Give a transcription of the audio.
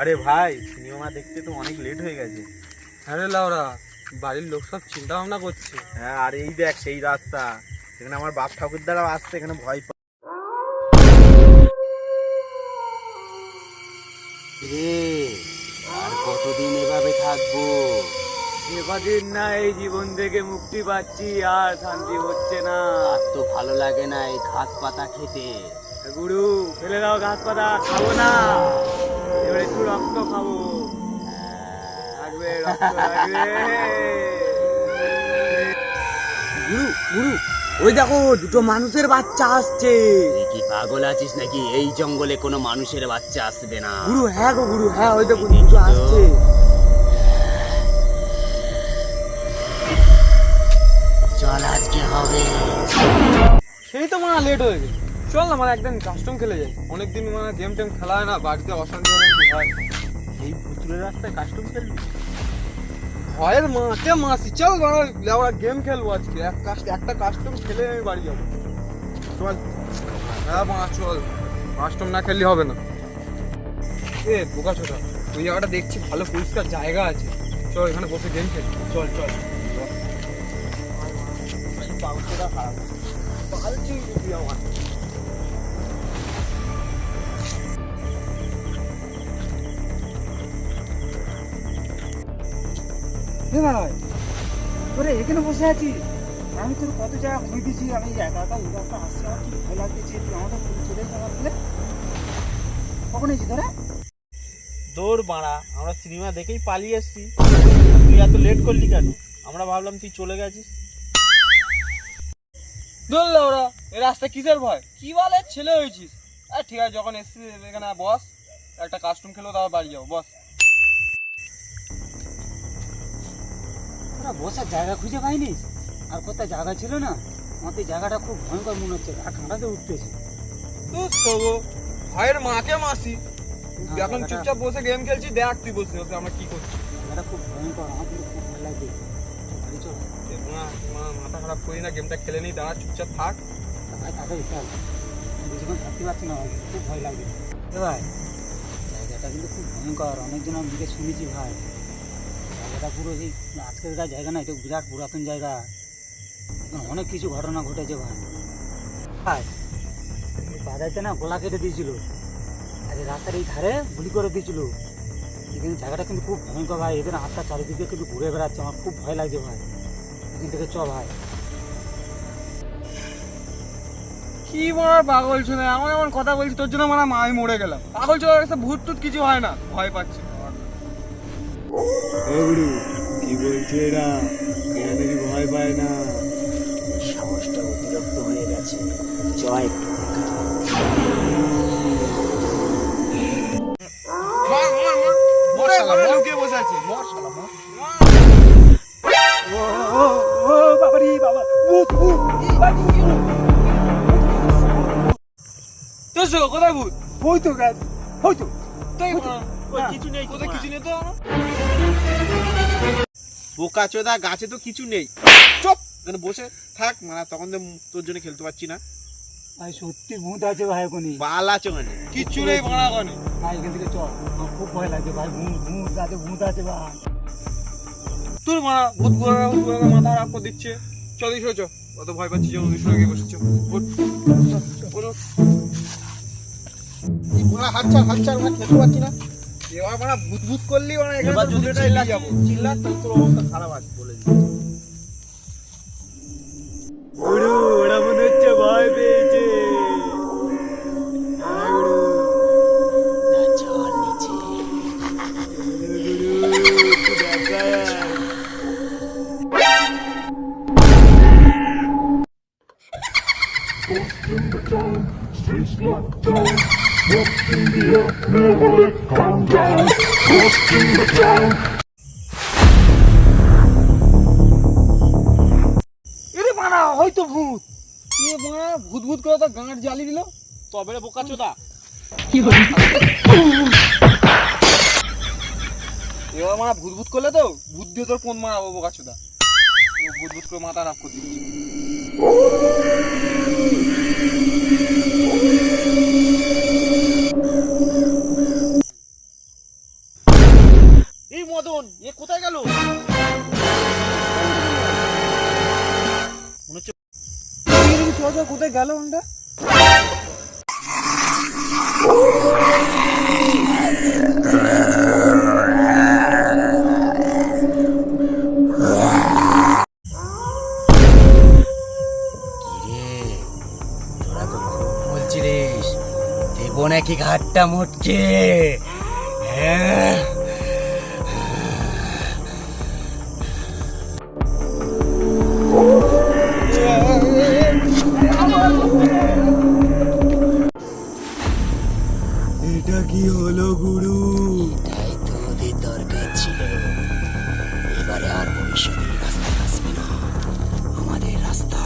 আরে ভাই সিনেমা দেখতে তো অনেক লেট হয়ে গেছে। হ্যাঁ রে লাউরা বাড়ির লোক সব চিন্তা ভাবনা করছে। হ্যাঁ আর এই দেখ সেই রাস্তা। এখানে আমার বাপ ঠাকুর দ্বারা আসতে এখানে ভয় পা রে আর কতদিন এভাবে থাকব? এবাদিন না এই জীবন থেকে মুক্তি পাচ্ছি আর শান্তি হচ্ছে না। আর তো ভালো লাগে না এই ঘাস পাতা খেতে। গুরু ফেলে দাও ঘাস পাতা খাব না। এবার একটু রক্ত খাব। লাগবে রক্ত লাগবে। গুরু গুরু ওই দেখো দুটো মানুষের বাচ্চা আসছে। তুই কি পাগল আছিস নাকি? এই জঙ্গলে কোনো মানুষের বাচ্চা আসবে না। গুরু হ্যাঁ গো গুরু হ্যাঁ ওই দেখো দুটো আসছে। চল আজকে হবে। সেই তো মানে লেট হয়ে গেছে। চল না মানে একদিন কাস্টম খেলে যাই। অনেকদিন মানে গেম টেম খেলা হয় না বাড়িতে অশান্তি অনেক হয়। এই পুতুলের রাস্তায় কাস্টম খেলবি? ভয়ের মাকে মাসি চল মানে আমরা গেম খেলব আজকে। এক কাস্ট একটা কাস্টম খেলে আমি বাড়ি যাব। চল। হ্যাঁ মা চল। কাস্টম না খেললে হবে না। এ বোকা ছোটা ওই জায়গাটা দেখছি ভালো পরিষ্কার জায়গা আছে। চল এখানে বসে গেম খেলি। চল চল। পাউচটা খারাপ। বুদ্ধি আমার। হে ভাই তোরা এখানে বসে আছি। আমি তোর কত জায়গা খুঁজে দিয়েছি আমি একা একা এই রাস্তা আসছি আমার কি ভয় লাগতেছে তুই আমাদের পুরো চলে যাওয়ার বলে কখন এসেছি তোরা? দৌড় বাড়া আমরা সিনেমা দেখেই পালিয়ে এসছি। তুই এত লেট করলি কেন? আমরা ভাবলাম তুই চলে গেছিস। ধরলে ওরা এই রাস্তা কিসের ভয়? কি বলে? ছেলে হয়েছিস। আর ঠিক আছে যখন এসছিস এখানে বস একটা কাস্টম খেলো তারপর বাড়ি যাব বস। তোরা বসার জায়গা খুঁজে পাইনিস আর কোথায় জায়গা ছিল না? আমাদের জায়গাটা খুব ভয়ঙ্কর মনে হচ্ছে। আর কাঁটাতে উঠতেছে। ভাইয়ের মাকে মাসি এখন চুপচাপ বসে গেম খেলছি দেখ তুই বসে বসে আমরা কি করছি। জায়গাটা খুব ভয়ঙ্কর আমার কিন্তু খুব বাড়ি চল। মা মা মাথা খারাপ করি না গেমটা খেলে নিই দাঁড়া চুপচাপ থাক। ভাই তাড়াতাড়ি চল বেশিক্ষণ থাকতে পারছি না ভাই খুব ভয় লাগবে এ ভাই জায়গাটা কিন্তু খুব ভয়ঙ্কর অনেকজন আমি দিকে শুনেছি ভাই। জায়গাটা পুরো এই আজকেরকার জায়গা না, এটা বিরাট পুরাতন জায়গা। অনেক কিছু ঘটনা ঘটেছে ভাই। ভাই, এই বাজাইতে না গলা কেটে দিয়েছিল। আর রাস্তার এই ধারে গুলি করে দিয়েছিল। এখানে জায়গাটা কিন্তু খুব ভয়ঙ্কর ভাই। এদের হাতটা চারিদিকে কিন্তু ঘুরে বেড়াচ্ছে। আমার খুব ভয় লাগছে ভাই। এখান থেকে চ ভাই। কি বলার পাগল ছিল? এমন এমন কথা বলছি, তোর জন্য মানে আমি মরে গেলাম। পাগল গেছে ভূত টুত কিছু হয় না। ভয় পাচ্ছি। কি বলছে এরা? এরা নাকি ভয় পায় না? সাহসটা অতিরিক্ত হয়ে গেছে। জয় একটু কোথায় ভূত ওই গাছ। ওই তাই কিছু নেই কোথায় কিছু নেই তো? আমার চোদা গাছে তো কিছু নেই। চুপ! এখানে বসে থাক মানে তখন তো তোর জন্য খেলতে পারছি না। ভাই সত্যি ভূত আছে ভাই এখনই। বাল আছে ওখানে। কিচ্ছু নেই ভাড়া কনে ভাই এখান থেকে চল। আমার খুব ভয় লাগে ভাই ভূত ভূত আছে ভূত আছে ভাই। তোর মারা ভূত ঘোরা মাথা খারাপ করে দিচ্ছে। চল দিস চো অত ভয় পাচ্ছি যখন দিস গিয়ে বসেছ। হাত ছাড় হাত ছাড় ওরা খেলতে পারছি না। এবার মারা ভূত ভূত করলি মানে এখানে এবার যদি চিল্লা যাব। চিল্লা তাহলে তোর অবস্থা খারাপ আছে বলে দিচ্ছি গুরু ওরা মনে হচ্ছে ভয় পেয়েছে। Streets locked down. Calm down. Lost in the town. এরে মারা হয়তো ভূত। এ মারা ভূত ভূত করে তো গাঁট জ্বালি দিল। তবে রে বোকা চোদা। এবার মারা ভূত ভূত করলে তো? ভূত দিয়ে তোর কোন মারাবো বোকা চোদা? ও ভূত ভূত করে মাথা রাখ করে দিচ্ছি কোথায় গেল ওটা কিরে তোরা তো খুব বলছিলিস দেবো নাকি ঘাটটা মোটকে হলো গুরু। এটাই তো ওদের দরকার ছিল। এবারে আর ভবিষ্যতের রাস্তা আসবে না। আমাদের রাস্তা